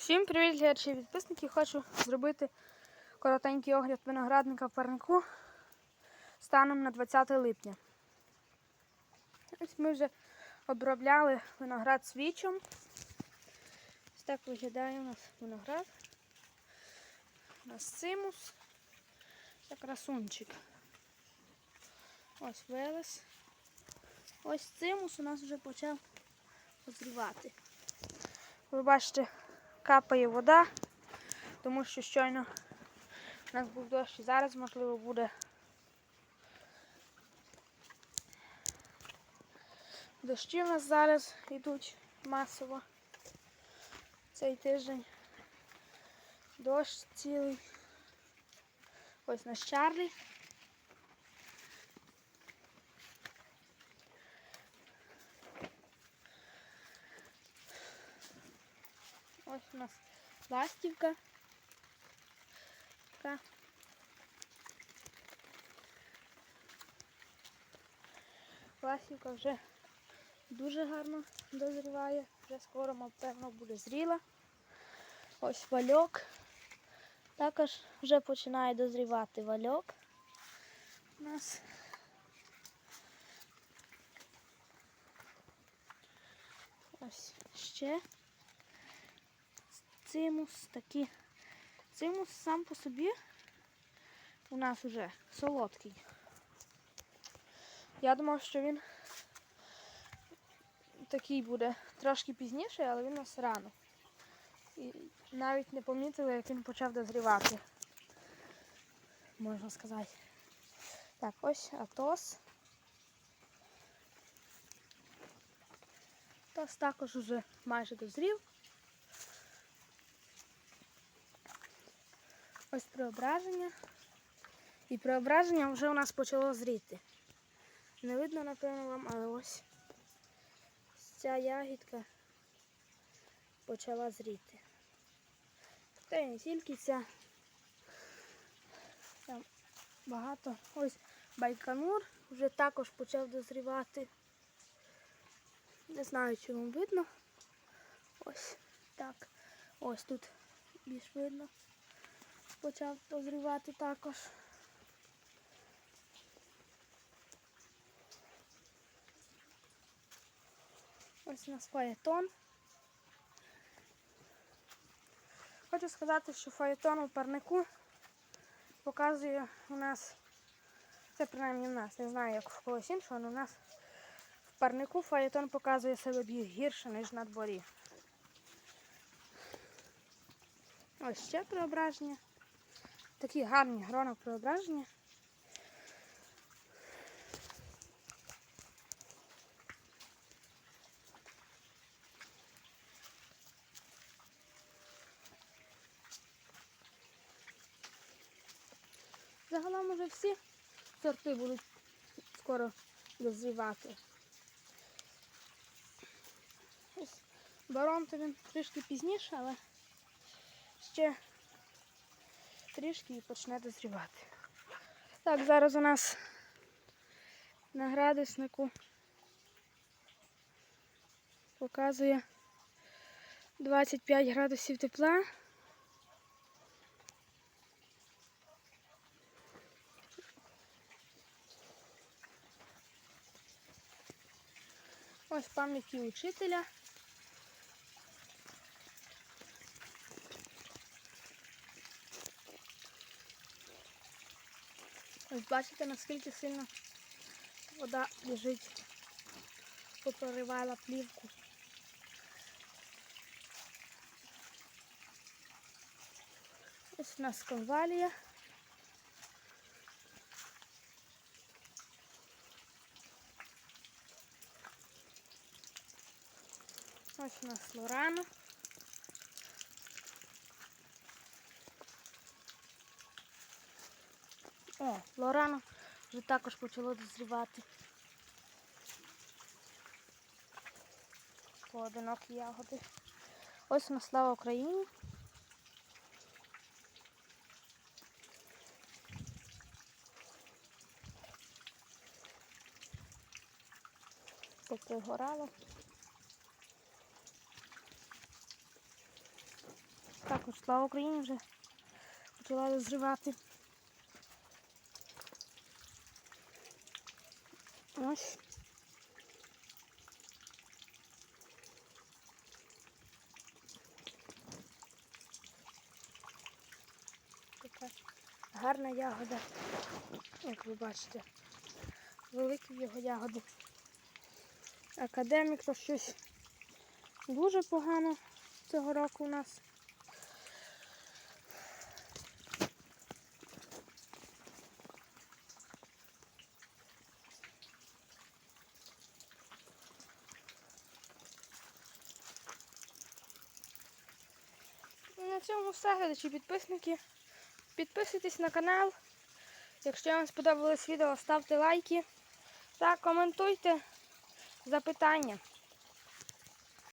Всім привіт, глядачі і підписники. Хочу зробити коротенький огляд виноградника в парнику станом на 20 липня. Ось ми вже обробляли виноград свічом. Ось так виглядає у нас виноград. У нас цимус та красунчик. Ось велес. Ось цимус у нас вже почав позрівати. Ви бачите, капає вода, тому що щойно у нас був дощ і зараз, можливо, буде дощі у нас зараз йдуть масово. Цей тиждень дощ цілий. Ось наш Чарлі. Ось у нас ластівка. Ластівка вже дуже гарно дозріває. Вже скоро, напевно, буде зріла. Ось вальок. Також вже починає дозрівати вальок. У нас. Ось ще цимус такі. Цимус сам по собі у нас вже солодкий. Я думав, що він такий буде трошки пізніше, але він у нас рано. І навіть не помітили, як він почав дозрівати. Можна сказати. Так, ось Атос. Атос також вже майже дозрів. Ось преображення. І преображення вже у нас почало зріти. Не видно, напевно, вам, але ось ця ягідка почала зріти. Та й не тільки ця. Там багато. Ось байконур вже також почав дозрівати. Не знаю, чи вам видно. Ось так. Ось тут більш видно почав дозрівати також. Ось у нас фаєтон. Хочу сказати, що фаєтон у парнику показує у нас, це принаймні в нас, не знаю, як в когось іншого, але у нас в парнику фаєтон показує себе гірше, ніж на дворі. Ось ще преображення. Такі гарні грона преображення. Загалом уже всі сорти будуть скоро дозрівати. Барон то він трішки пізніше, але ще трішки і почне дозрівати. Так, зараз у нас на градуснику показує 25 градусів тепла. Ось пам'ятки учителя. Ось бачите, наскільки сильно вода біжить, попроривала плівку. Ось у нас конвалія. Ось у нас Лорана. О, Лорано вже також почало дозрівати. Поодинокі ягоди. Ось у нас слава Україні. Попригорало. також слава Україні вже почала дозрівати. Ось. Така гарна ягода, як ви бачите. Великі його ягоди. Академік то щось дуже погано цього року у нас. Цьому все, глядачі підписники. Підписуйтесь на канал. Якщо вам сподобалось відео, ставте лайки та коментуйте запитання.